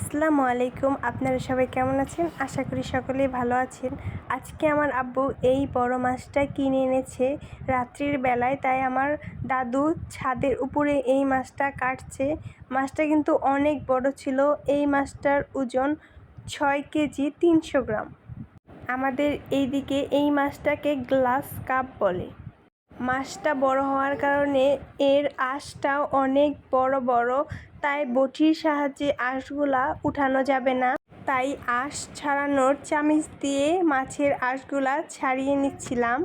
আসসালামু আলাইকুম। আপনারা সবাই কেমন আছেন? আশা করি সকলেই ভালো আছেন। আজকে আমার আব্বু এই বড় মাছটা কিনে এনেছে রাত্রির বেলায়, তাই আমার দাদু ছাদের উপরে এই মাছটা কাটছে। মাছটা কিন্তু অনেক বড় ছিল। এই মাছটার ওজন ছয় কেজি তিনশো গ্রাম। আমাদের এইদিকে এই মাছটাকে গ্লাস কাপ বলে। মাছটা বড় হওয়ার কারণে এর আঁশটাও অনেক বড় বড়, তাই বটির সাহায্যে আঁশগুলা উঠানো যাবে না। তাই আঁশ ছাড়ানোর চামিচ দিয়ে মাছের আঁশগুলা ছাড়িয়ে নিচ্ছিলাম।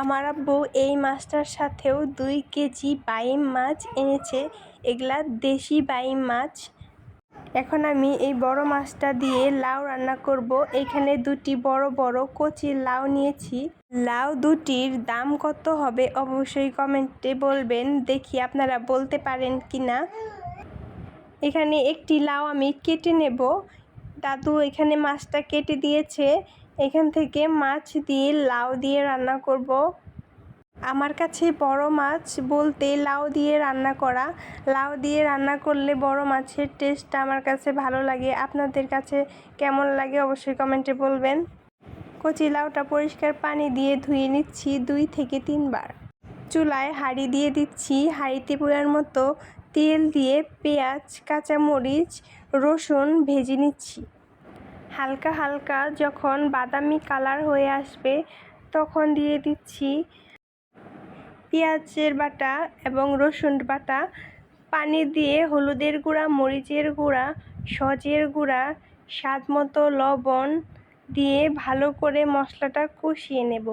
আমার আব্বু এই মাছটার সাথেও দুই কেজি বাইম মাছ এনেছে। এগুলা দেশি বাইম মাছ এখন আমি এই বড় মাছটা দিয়ে লাউ রান্না করব। এখানে দুটি বড় বড় কচি লাউ নিয়েছি। লাউ দুটির দাম কত হবে অবশ্যই কমেন্টে বলবেন। দেখি আপনারা বলতে পারেন কি না এখানে একটি লাউ আমি কেটে নেব। দাদু এখানে মাছটা কেটে দিয়েছে। এখান থেকে মাছ দিয়ে লাউ দিয়ে রান্না করব। আমার কাছে বড় মাছ বলতে লাউ দিয়ে রান্না করা। লাউ দিয়ে রান্না করলে বড় মাছের টেস্টটা আমার কাছে ভালো লাগে। আপনাদের কাছে কেমন লাগে অবশ্যই কমেন্টে বলবেন। কচি লাউটা পরিষ্কার পানি দিয়ে ধুয়ে নিচ্ছি দুই থেকে তিনবার। চুলায় হাঁড়ি দিয়ে দিচ্ছি হাঁড়িতে পোয়ার মতো তেল দিয়ে পেঁয়াজ, কাঁচামরিচ, রসুন ভেজে নিচ্ছি। হালকা হালকা যখন বাদামি কালার হয়ে আসবে তখন দিয়ে দিচ্ছি পেঁয়াজের বাটা এবং রসুন বাটা, পানি দিয়ে হলুদের গুঁড়া, মরিচের গুঁড়া, সজের গুঁড়া স্বাদ মতো লবণ দিয়ে ভালো করে মশলাটা কষিয়ে নেব।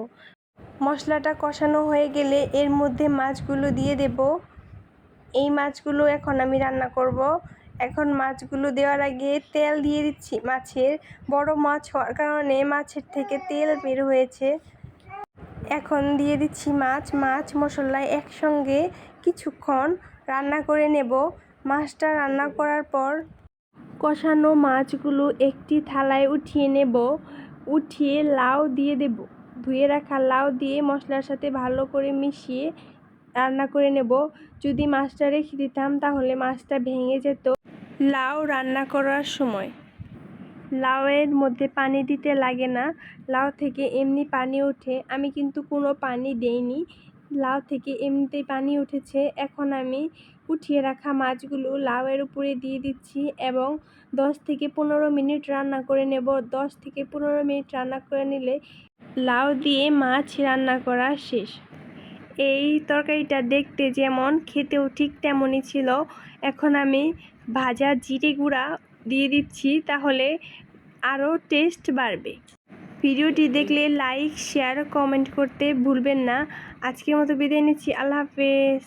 মশলাটা কষানো হয়ে গেলে এর মধ্যে মাছগুলো দিয়ে দেব। এই মাছগুলো এখন আমি রান্না করব। এখন মাছগুলো দেওয়ার আগে তেল দিয়ে দিচ্ছি মাছের। বড় মাছ হওয়ার কারণে মাছের থেকে তেল বের হয়েছে। এখন দিয়ে দিচ্ছি মাছ মাছ মশলায় একসঙ্গে কিছুক্ষণ রান্না করে নেব। মাছটা রান্না করার পর কষানো মাছগুলো একটি থালায় উঠিয়ে নেব। উঠিয়ে লাউ দিয়ে দেব। ধুয়ে রাখা লাউ দিয়ে মশলার সাথে ভালো করে মিশিয়ে রান্না করে নেব। যদি মাছটা রেখে দিতাম তাহলে মাছটা ভেঙে যেত। লাউ রান্না করার সময় লাউয়ের মধ্যে পানি দিতে লাগে না। লাউ থেকে এমনি পানি ওঠে। আমি কিন্তু কোনো পানি দেইনি। লাউ থেকে এমনিতেই পানি উঠেছে। এখন আমি উঠিয়ে রাখা মাছগুলো লাউয়ের উপরে দিয়ে দিচ্ছি এবং দশ থেকে পনেরো মিনিট রান্না করে নেব। দশ থেকে পনেরো মিনিট রান্না করে নিলে লাউ দিয়ে মাছ রান্না করা শেষ। এই তরকারিটা দেখতে যেমন খেতেও ঠিক তেমনই ছিল। এখন আমি ভাজা জিরে গুঁড়া দিয়ে দিচ্ছি। তাহলে আরও টেস্ট বাড়বে। ভিডিওটি দেখলে লাইক, শেয়ার, কমেন্ট করতে ভুলবেন না। আজকের মতো বিদায় নিচ্ছি। আল্লাহ হাফেজ।